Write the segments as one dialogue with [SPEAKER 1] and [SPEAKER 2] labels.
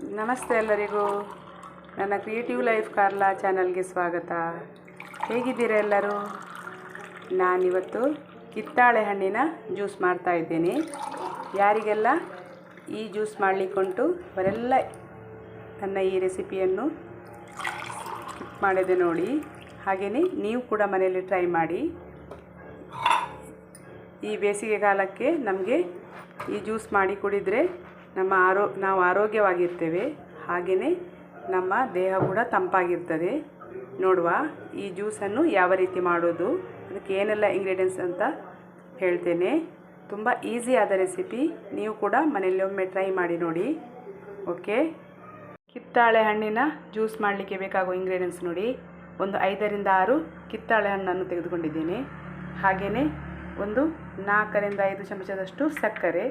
[SPEAKER 1] ನಮಸ್ತೆ ಎಲ್ಲರಿಗೂ. ನನ್ನ ಕ್ರಿಯೇಟಿವ್ ಲೈಫ್ ಕಾರ್ಲಾ ಚಾನಲ್ಗೆ ಸ್ವಾಗತ. ಹೇಗಿದ್ದೀರಾ ಎಲ್ಲರೂ? ನಾನಿವತ್ತು ಕಿತ್ತಾಳೆ ಹಣ್ಣಿನ ಜ್ಯೂಸ್ ಮಾಡ್ತಾ ಇದ್ದೇನೆ. ಯಾರಿಗೆಲ್ಲ ಈ ಜ್ಯೂಸ್ ಮಾಡಲಿಕ್ಕುಂಟು ಅವರೆಲ್ಲ ನನ್ನ ಈ ರೆಸಿಪಿಯನ್ನು ಮಾಡಿದೆ ನೋಡಿ. ಹಾಗೆಯೇ ನೀವು ಕೂಡ ಮನೆಯಲ್ಲಿ ಟ್ರೈ ಮಾಡಿ. ಈ ಬೇಸಿಗೆ ಕಾಲಕ್ಕೆ ನಮಗೆ ಈ ಜ್ಯೂಸ್ ಮಾಡಿ ಕುಡಿದರೆ ನಮ್ಮ ಆರೋ, ನಾವು ಆರೋಗ್ಯವಾಗಿರ್ತೇವೆ. ಹಾಗೆಯೇ ನಮ್ಮ ದೇಹ ಕೂಡ ತಂಪಾಗಿರ್ತದೆ. ನೋಡುವ, ಈ ಜ್ಯೂಸನ್ನು ಯಾವ ರೀತಿ ಮಾಡೋದು? ಅದಕ್ಕೆ ಏನೆಲ್ಲ ಇಂಗ್ರೀಡಿಯೆಂಟ್ಸ್ ಅಂತ ಹೇಳ್ತೇನೆ. ತುಂಬ ಈಸಿ ಆದ ರೆಸಿಪಿ ನೀವು ಕೂಡ ಮನೆಯಲ್ಲಿ ಒಮ್ಮೆ ಟ್ರೈ ಮಾಡಿ ನೋಡಿ. ಓಕೆ ಕಿತ್ತಾಳೆ ಹಣ್ಣಿನ ಜ್ಯೂಸ್ ಮಾಡಲಿಕ್ಕೆ ಬೇಕಾಗುವ ಇಂಗ್ರೀಡಿಯೆಂಟ್ಸ್ ನೋಡಿ. ಒಂದು ಐದರಿಂದ ಆರು ಕಿತ್ತಾಳೆ ಹಣ್ಣನ್ನು ತೆಗೆದುಕೊಂಡಿದ್ದೇನೆ. ಹಾಗೆಯೇ ಒಂದು ನಾಲ್ಕರಿಂದ ಐದು ಚಮಚದಷ್ಟು ಸಕ್ಕರೆ.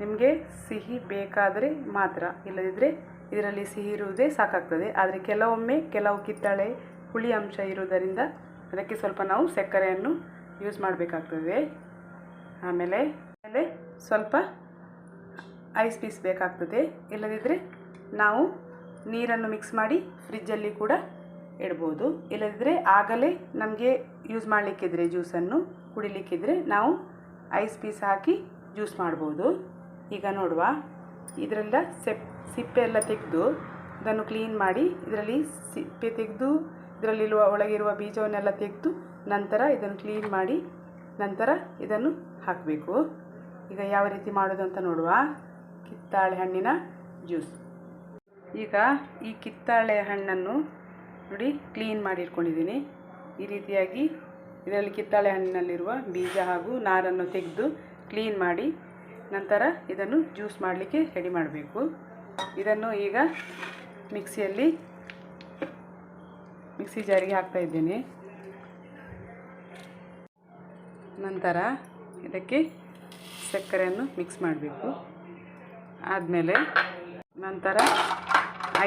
[SPEAKER 1] ನಿಮಗೆ ಸಿಹಿ ಬೇಕಾದರೆ ಮಾತ್ರ ಇಲ್ಲದಿದ್ದರೆ ಇದರಲ್ಲಿ ಸಿಹಿ ಇರುವುದೇ ಸಾಕಾಗ್ತದೆ. ಆದರೆ ಕೆಲವೊಮ್ಮೆ ಕೆಲವು ಕಿತ್ತಳೆ ಹುಳಿ ಅಂಶ ಇರುವುದರಿಂದ ಅದಕ್ಕೆ ಸ್ವಲ್ಪ ನಾವು ಸಕ್ಕರೆಯನ್ನು ಯೂಸ್ ಮಾಡಬೇಕಾಗ್ತದೆ. ಆಮೇಲೆ ಆಮೇಲೆ ಸ್ವಲ್ಪ ಐಸ್ ಪೀಸ್ ಬೇಕಾಗ್ತದೆ. ಇಲ್ಲದಿದ್ದರೆ ನಾವು ನೀರನ್ನು ಮಿಕ್ಸ್ ಮಾಡಿ ಫ್ರಿಜ್ಜಲ್ಲಿ ಕೂಡ ಇಡ್ಬೋದು. ಇಲ್ಲದಿದ್ದರೆ ಆಗಲೇ ನಮಗೆ ಯೂಸ್ ಮಾಡಲಿಕ್ಕಿದ್ರೆ ಜ್ಯೂಸನ್ನು ಕುಡಿಲಿಕ್ಕಿದ್ರೆ ನಾವು ಐಸ್ ಪೀಸ್ ಹಾಕಿ ಜ್ಯೂಸ್ ಮಾಡ್ಬೋದು. ಈಗ ನೋಡುವ. ಇದರಿಂದ ಸೆಪ್, ಸಿಪ್ಪೆ ಎಲ್ಲ ತೆಗೆದು ಇದನ್ನು ಕ್ಲೀನ್ ಮಾಡಿ ಇದರಲ್ಲಿ ಸಿಪ್ಪೆ ತೆಗೆದು ಇದರಲ್ಲಿರುವ ಒಳಗಿರುವ ಬೀಜವನ್ನೆಲ್ಲ ತೆಗೆದು ನಂತರ ಇದನ್ನು ಕ್ಲೀನ್ ಮಾಡಿ ನಂತರ ಇದನ್ನು ಹಾಕಬೇಕು. ಈಗ ಯಾವ ರೀತಿ ಮಾಡೋದು ಅಂತ ನೋಡುವ. ಕಿತ್ತಾಳೆ ಹಣ್ಣಿನ ಜ್ಯೂಸ್. ಈಗ ಈ ಕಿತ್ತಾಳೆ ಹಣ್ಣನ್ನು ನೋಡಿ ಕ್ಲೀನ್ ಮಾಡಿ ಇಟ್ಕೊಂಡಿದ್ದೀನಿ. ಈ ರೀತಿಯಾಗಿ ಇದರಲ್ಲಿ ಕಿತ್ತಾಳೆ ಹಣ್ಣಿನಲ್ಲಿರುವ ಬೀಜ ಹಾಗೂ ನಾರನ್ನು ತೆಗೆದು ಕ್ಲೀನ್ ಮಾಡಿ ನಂತರ ಇದನ್ನು ಜ್ಯೂಸ್ ಮಾಡಲಿಕ್ಕೆ ರೆಡಿ ಮಾಡಬೇಕು. ಇದನ್ನು ಈಗ ಮಿಕ್ಸಿಯಲ್ಲಿ ಮಿಕ್ಸಿ ಜಾರಿಗೆ ಹಾಕ್ತಾ ಇದ್ದೇನೆ. ನಂತರ ಇದಕ್ಕೆ ಸಕ್ಕರೆಯನ್ನು ಮಿಕ್ಸ್ ಮಾಡಬೇಕು. ಆದಮೇಲೆ ನಂತರ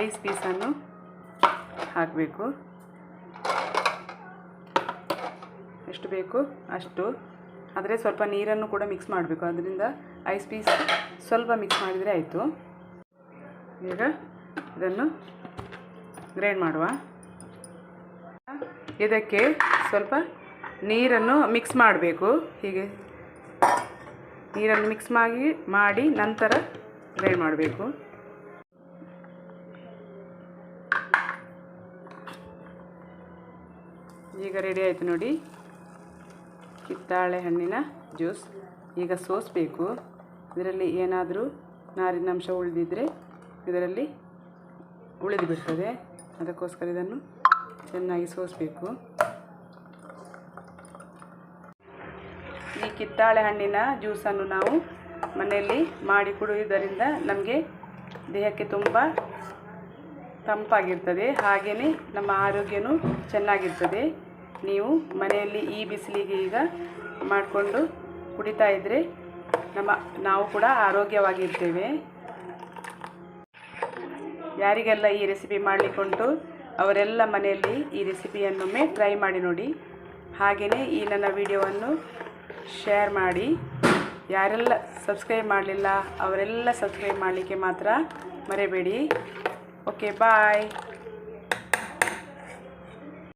[SPEAKER 1] ಐಸ್ ಪೀಸನ್ನು ಹಾಕಬೇಕು. ಎಷ್ಟು ಬೇಕು ಅಷ್ಟು. ಆದರೆ ಸ್ವಲ್ಪ ನೀರನ್ನು ಕೂಡ ಮಿಕ್ಸ್ ಮಾಡಬೇಕು. ಅದರಿಂದ ಐಸ್ ಪೀಸ್ ಸ್ವಲ್ಪ ಮಿಕ್ಸ್ ಮಾಡಿದರೆ ಆಯಿತು. ಈಗ ಇದನ್ನು ಗ್ರೈಂಡ್ ಮಾಡುವ. ಇದಕ್ಕೆ ಸ್ವಲ್ಪ ನೀರನ್ನು ಮಿಕ್ಸ್ ಮಾಡಬೇಕು. ಹೀಗೆ ನೀರನ್ನು ಮಿಕ್ಸ್ ಮಾಡಿ ಮಾಡಿ ನಂತರ ಗ್ರೈಂಡ್ ಮಾಡಬೇಕು. ಈಗ ರೆಡಿ ಆಯಿತು ನೋಡಿ. ಕಿತ್ತಾಳೆ ಹಣ್ಣಿನ ಜ್ಯೂಸ್. ಈಗ ಸೋಸಬೇಕು. ಇದರಲ್ಲಿ ಏನಾದರೂ ನಾರಿನಂಶ ಉಳಿದಿದ್ದರೆ ಇದರಲ್ಲಿ ಉಳಿದು ಬಿಡ್ತದೆ. ಅದಕ್ಕೋಸ್ಕರ ಇದನ್ನು ಚೆನ್ನಾಗಿ ಸೋಸಬೇಕು. ಈ ಕಿತ್ತಾಳೆ ಹಣ್ಣಿನ ಜ್ಯೂಸನ್ನು ನಾವು ಮನೆಯಲ್ಲಿ ಮಾಡಿ ಕುಡಿಯುವುದರಿಂದ ನಮಗೆ ದೇಹಕ್ಕೆ ತುಂಬ ತಂಪಾಗಿರ್ತದೆ. ಹಾಗೆಯೇ ನಮ್ಮ ಆರೋಗ್ಯನೂ ಚೆನ್ನಾಗಿರ್ತದೆ. ನೀವು ಮನೆಯಲ್ಲಿ ಈ ಬಿಸಿಲಿಗೆ ಈಗ ಮಾಡಿಕೊಂಡು ಕುಡಿತಾ ಇದ್ದರೆ ನಮ್ಮ, ನಾವು ಕೂಡ ಆರೋಗ್ಯವಾಗಿರ್ತೇವೆ. ಯಾರಿಗೆಲ್ಲ ಈ ರೆಸಿಪಿ ಮಾಡಲಿಕ್ಕುಂಟು ಅವರೆಲ್ಲ ಮನೆಯಲ್ಲಿ ಈ ರೆಸಿಪಿಯನ್ನೊಮ್ಮೆ ಟ್ರೈ ಮಾಡಿ ನೋಡಿ. ಹಾಗೆಯೇ ಈ ನನ್ನ ವಿಡಿಯೋವನ್ನು ಶೇರ್ ಮಾಡಿ. ಯಾರೆಲ್ಲ ಸಬ್ಸ್ಕ್ರೈಬ್ ಮಾಡಲಿಲ್ಲ, ಅವರೆಲ್ಲ ಸಬ್ಸ್ಕ್ರೈಬ್ ಮಾಡಲಿಕ್ಕೆ ಮಾತ್ರ ಮರೆಯಬೇಡಿ ಓಕೆ ಬಾಯ್